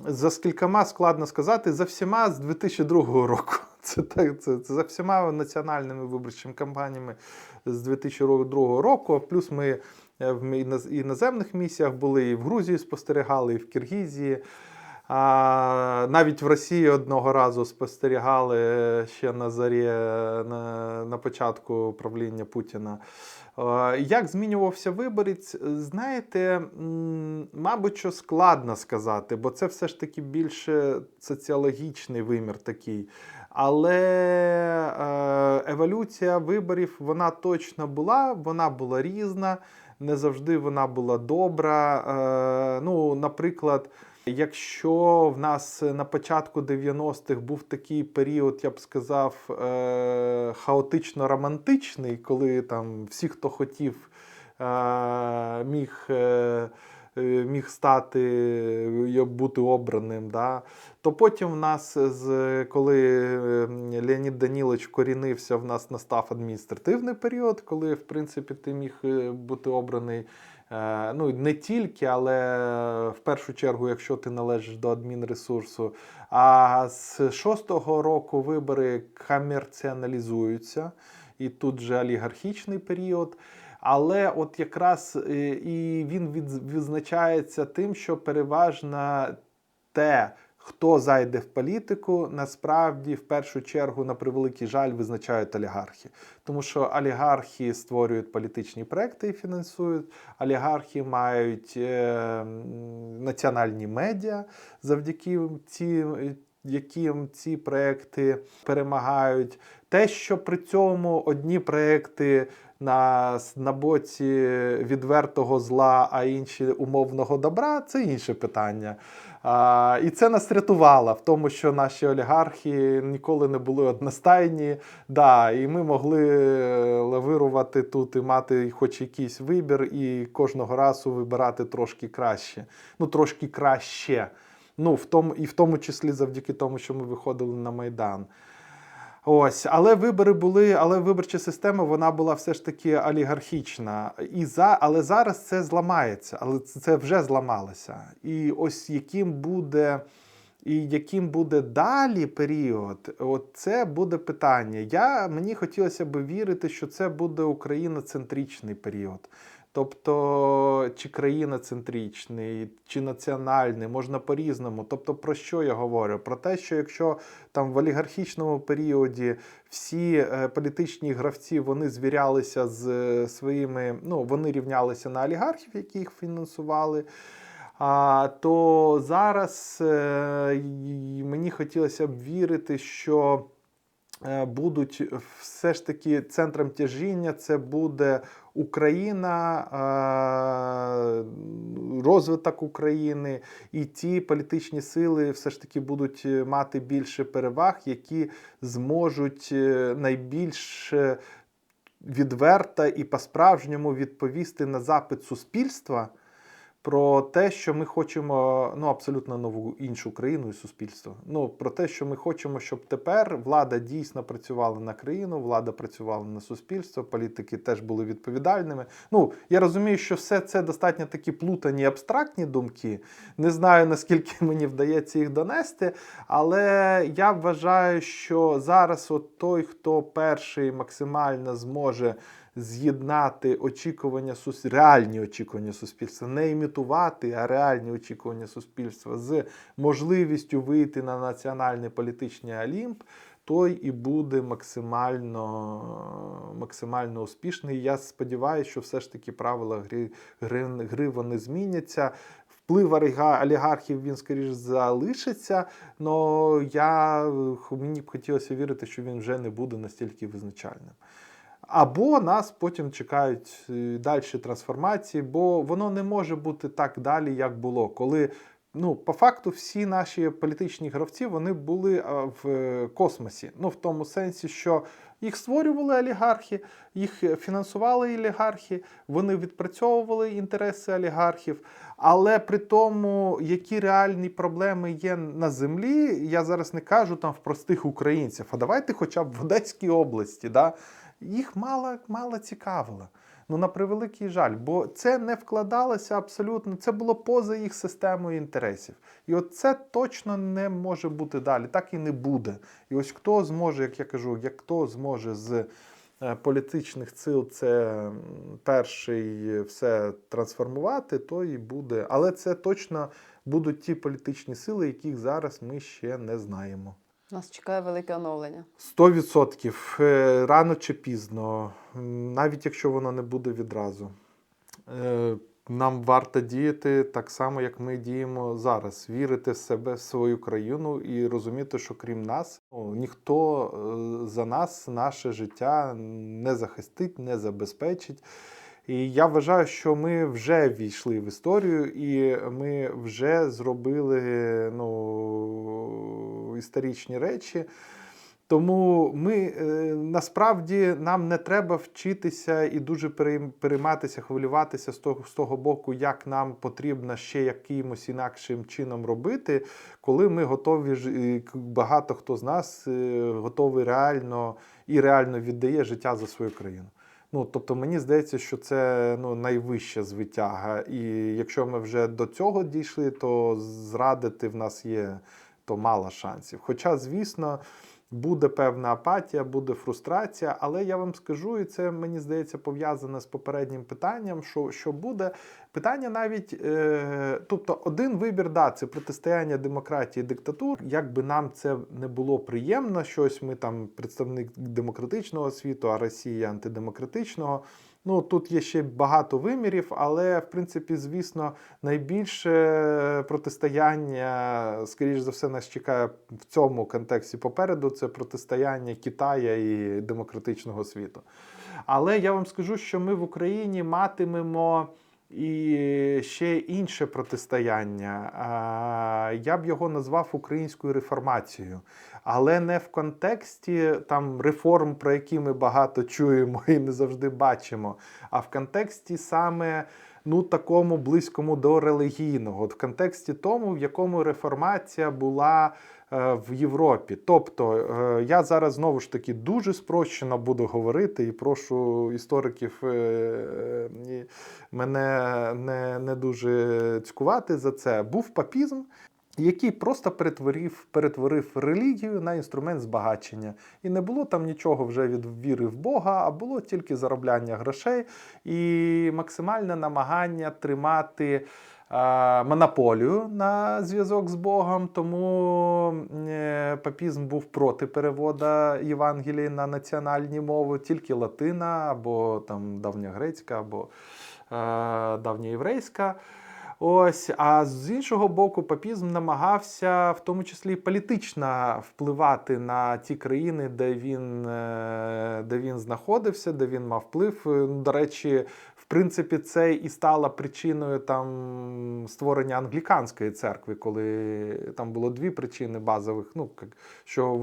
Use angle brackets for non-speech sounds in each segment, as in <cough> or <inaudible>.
За скількома складно сказати, за всіма з 2002 року. <laughs> Це, так, це, це за всіма національними виборчими кампаніями з 2002 року. Плюс ми е, в іноземних місіях були і в Грузії спостерігали, і в Киргізії. А, навіть в Росії одного разу спостерігали ще на зарі, е, на, на початку правління Путіна. Е, Як змінювався виборець, знаєте, мабуть, що складно сказати, бо це все ж таки більше соціологічний вимір такий. Але е, еволюція виборів вона точно була, вона була різна, не завжди вона була добра. Ну, наприклад, якщо в нас на початку 90-х був такий період, я б сказав, е, хаотично-романтичний, коли там всі, хто хотів, е, міг. Е, Міг стати бути обраним, да? то потім в нас, з коли Леонід Данілович корінився, в нас настав адміністративний період, коли в принципі ти міг бути обраний. Е, Ну, не тільки, але в першу чергу, якщо ти належиш до адмінресурсу. А з шостого року вибори комерціоналізуються, і тут же олігархічний період. Але от якраз е, і він відзначається тим, що переважно те, хто зайде в політику, насправді в першу чергу, на превеликий жаль, визначають олігархи. Тому що олігархи створюють політичні проекти і фінансують, олігархи мають е, національні медіа, завдяки ці, яким ці проекти перемагають. Те, що при цьому одні проекти на, на боці відвертого зла, а інші умовного добра, це інше питання. А, і це нас рятувало в тому, що наші олігархи ніколи не були одностайні. Да, і ми могли е, лавирувати тут і мати хоч якийсь вибір, і кожного разу вибирати трошки краще. Ну, трошки краще. Ну, в тому, і в тому числі завдяки тому, що ми виходили на Майдан. Ось, але вибори були, але виборча система вона була все ж таки олігархічна. І за, але зараз це зламається, але це вже зламалося. І ось яким буде. І яким буде далі період, от це буде питання. Я, мені хотілося б вірити, що це буде україноцентричний період. Тобто, чи країноцентричний, чи національний, можна по-різному. Тобто, про що я говорю? Про те, що якщо там в олігархічному періоді всі е, політичні гравці вони звірялися з е, своїми, ну вони рівнялися на олігархів, які їх фінансували. А, то зараз е, мені хотілося б вірити, що будуть все ж таки центром тяжіння це буде Україна, е, розвиток України, і ті політичні сили все ж таки будуть е, мати більше переваг, які зможуть е, найбільш е, відверто і по-справжньому відповісти на запит суспільства про те, що ми хочемо ну абсолютно нову іншу країну і суспільство. Ну про те, що ми хочемо, щоб тепер влада дійсно працювала на країну, влада працювала на суспільство, політики теж були відповідальними. Ну я розумію, що все це достатньо такі плутані абстрактні думки. Не знаю наскільки <laughs> мені вдається їх донести, але я вважаю, що зараз от той, хто перший максимально зможе з'єднати очікування реальні очікування суспільства, не імітувати, а реальні очікування суспільства з можливістю вийти на національний політичний олімп. Той і буде максимально, максимально успішний. Я сподіваюся, що все ж таки правила гри, гри, гри вони зміняться. Вплив олігархів він скоріш залишиться, але я мені б хотілося вірити, що він вже не буде настільки визначальним. Або нас потім чекають е, далі трансформації, бо воно не може бути так далі, як було. Коли ну, по факту всі наші політичні гравці вони були в е, космосі. Ну, в тому сенсі, що їх створювали олігархи, їх фінансували олігархи, вони відпрацьовували інтереси олігархів. Але при тому, які реальні проблеми є на землі, я зараз не кажу там в простих українців, а давайте хоча б в Одеській області. Да? Їх мало, мало цікавило. Ну, на превеликий жаль, бо це не вкладалося абсолютно, це було поза їх системою інтересів. І от це точно не може бути далі, так і не буде. І ось хто зможе, як я кажу, як хто зможе з е, політичних сил це перший все трансформувати, то і буде. Але це точно будуть ті політичні сили, яких зараз ми ще не знаємо. Нас чекає велике оновлення. 100% е, рано чи пізно, навіть якщо воно не буде відразу. Е, Нам варто діяти так само, як ми діємо зараз. Вірити в себе, в свою країну і розуміти, що крім нас ну, ніхто е, за нас наше життя не захистить, не забезпечить. І я вважаю, що ми вже війшли в історію, і ми вже зробили ну, історичні речі. Тому ми е, насправді нам не треба вчитися і дуже перейматися, хвилюватися з того, з того боку, як нам потрібно ще якимось інакшим чином робити, коли ми готові ж- багато хто з нас е, готовий реально і реально віддає життя за свою країну. Ну, тобто мені здається, що це ну, найвища звитяга. І якщо ми вже до цього дійшли, то зрадити в нас є то мало шансів. Хоча, звісно, буде певна апатія, буде фрустрація, але я вам скажу, і це мені здається пов'язане з попереднім питанням, що, що буде. Питання навіть, е, тобто, один вибір, да, це протистояння демократії і диктатур. Якби нам це не було приємно, щось ми там представник демократичного світу, а Росія антидемократичного. Ну тут є ще багато вимірів, але в принципі, звісно, найбільше протистояння, скоріш за все, нас чекає в цьому контексті попереду. Це протистояння Китая і демократичного світу. Але я вам скажу, що ми в Україні матимемо. І ще інше протистояння. Я б його назвав українською реформацією, але не в контексті там реформ, про які ми багато чуємо і не завжди бачимо, а в контексті саме ну такому близькому до релігійного, От в контексті тому, в якому реформація була е, в Європі. Тобто е, я зараз знову ж таки дуже спрощено буду говорити і прошу істориків е, мене не, не дуже цькувати за це. Був папізм. Який просто перетворив, перетворив релігію на інструмент збагачення. І не було там нічого вже від віри в Бога, а було тільки заробляння грошей і максимальне намагання тримати монополію на зв'язок з Богом. Тому е, папізм був проти перевода Євангелії на національні мови, тільки латина або там давньогрецька, або е, давньоєврейська. Ось, а з іншого боку, папізм намагався в тому числі політично впливати на ті країни, де він, е, де він знаходився, де він мав вплив. Е, ну, До речі, в принципі, це і стало причиною там створення англіканської церкви, коли там було дві причини базових. Ну що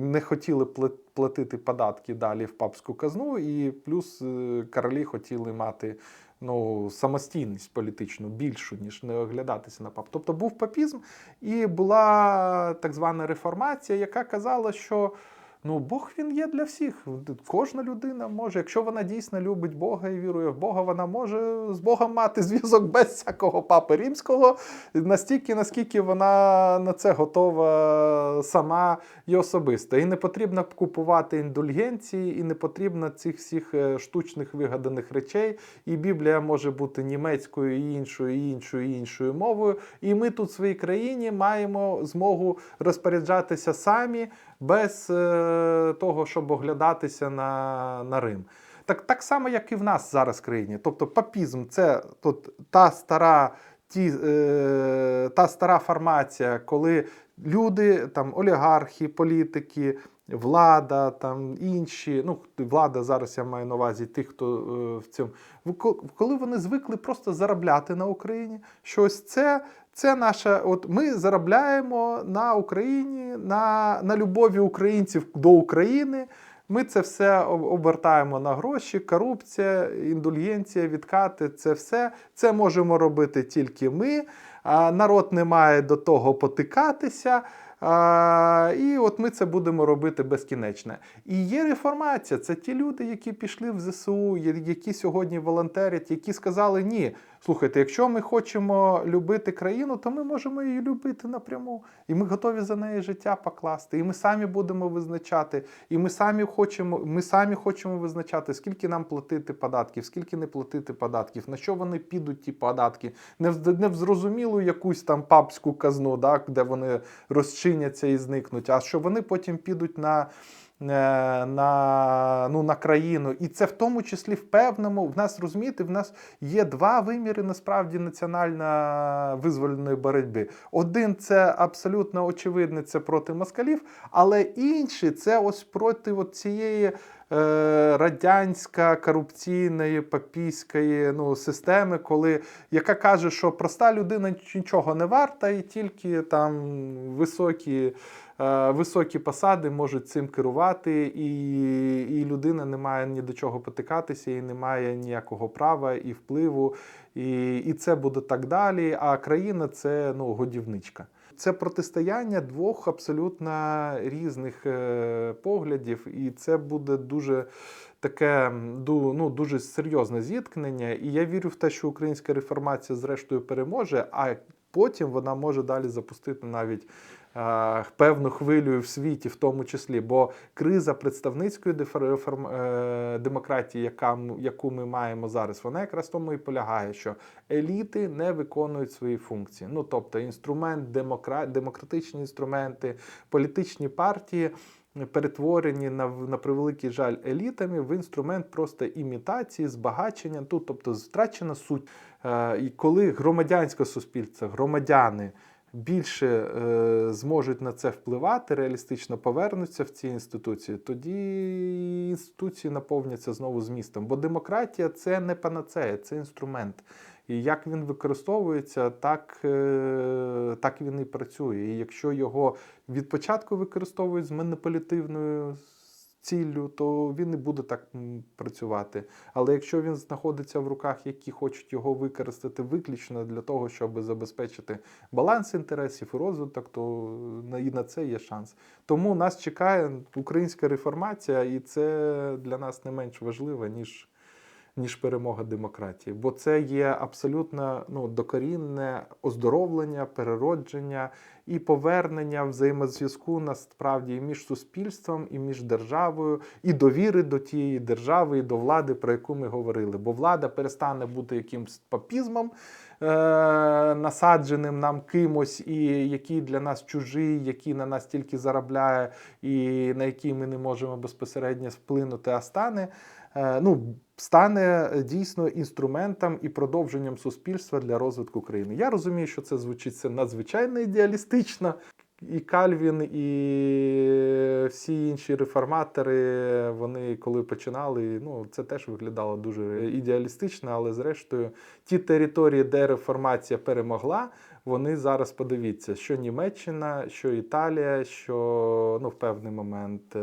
не хотіли платити податки далі в папську казну, і плюс е, королі хотіли мати ну, самостійність політичну більшу, ніж не оглядатися на пап. Тобто був папізм, і була так звана реформація, яка казала, що ну, Бог він є для всіх. Кожна людина може, якщо вона дійсно любить Бога і вірує в Бога, вона може з Богом мати зв'язок без всякого папи римського, настільки, наскільки вона на це готова сама і особисто. І не потрібно купувати індульгенції, і не потрібно цих всіх е, штучних вигаданих речей. І Біблія може бути німецькою, і іншою, і іншою, і іншою мовою. І ми тут в своїй країні маємо змогу розпоряджатися самі без е, того, щоб оглядатися на, на Рим. Так, так само, як і в нас зараз в країні. Тобто папізм це тут та стара. Ті, е, та стара формація, коли люди, там олігархи, політики, влада, там інші, ну влада зараз я маю на увазі тих, хто е, в цьому, коли вони звикли просто заробляти на Україні, що ось це, це наша, от ми заробляємо на Україні, на, на любові українців до України. Ми це все обертаємо на гроші, корупція, індульгенція, відкати це все. Це можемо робити тільки ми. А народ не має до того потикатися. А, і от ми це будемо робити безкінечно. І є реформація. Це ті люди, які пішли в ЗСУ, які сьогодні волонтерять, які сказали: ні, слухайте, якщо ми хочемо любити країну, то ми можемо її любити напряму. І ми готові за неї життя покласти. І ми самі будемо визначати. І ми самі хочемо, ми самі хочемо визначати, скільки нам платити податків, скільки не платити податків, на що вони підуть ті податки. Не в, не в зрозумілу якусь там папську казну, да, де вони розчиняться і зникнуть, а що вони потім підуть на. Е, На, ну, на країну, і це в тому числі в певному. В нас розумієте, в нас є два виміри насправді національно визвольної боротьби. Один це абсолютно очевидне, це проти москалів, але інший це ось проти от цієї радянська корупційної папійської ну, системи, коли яка каже, що проста людина нічого не варта, і тільки там високі. е, Високі посади можуть цим керувати, і, і людина не має ні до чого потикатися, і не має ніякого права і впливу, і, і це буде так далі. А країна це ну, годівничка. Це протистояння двох абсолютно різних е, поглядів, і це буде дуже таке ну, дуже серйозне зіткнення. І я вірю в те, що українська реформація зрештою переможе, а потім вона може далі запустити навіть. Е, Певну хвилю в світі, в тому числі, бо криза представницької е, демократії, яка, яку ми маємо зараз, вона якраз тому і полягає, що еліти не виконують свої функції. Ну тобто, інструмент демокра... демократичні інструменти, політичні партії перетворені на, на превеликий жаль елітами в інструмент просто імітації, збагачення. Тут, тобто, втрачена суть. Е, І коли громадянське суспільство, громадяни більше е, зможуть на це впливати, реалістично повернуться в ці інституції, тоді інституції наповняться знову змістом. Бо демократія це не панацея, це інструмент. І як він використовується, так, е, так він і працює. І якщо його від початку використовують з маніпулятивною ціллю, то він не буде так працювати. Але якщо він знаходиться в руках, які хочуть його використати виключно для того, щоб забезпечити баланс інтересів і розвиток, то на- і на це є шанс. Тому нас чекає українська реформація, і це для нас не менш важливо, ніж ніж перемога демократії. Бо це є абсолютно ну, докорінне оздоровлення, переродження і повернення взаємозв'язку насправді і між суспільством, і між державою, і довіри до тієї держави, і до влади, про яку ми говорили. Бо влада перестане бути якимсь папізмом. е, Насадженим нам кимось, і який для нас чужий, який на нас тільки заробляє, і на який ми не можемо безпосередньо вплинути, а стане ну, стане дійсно інструментом і продовженням суспільства для розвитку країни. Я розумію, що це звучить це надзвичайно ідеалістично. І Кальвін, і всі інші реформатори, вони коли починали, ну це теж виглядало дуже ідеалістично, але зрештою, ті території, де реформація перемогла, вони зараз подивіться, що Німеччина, що Італія, що ну, в певний момент.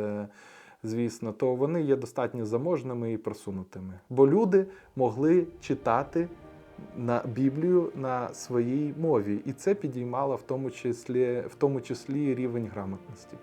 Звісно, то вони є достатньо заможними і просунутими. Бо люди могли читати на Біблію на своїй мові, і це підіймало в тому числі, в тому числі рівень грамотності.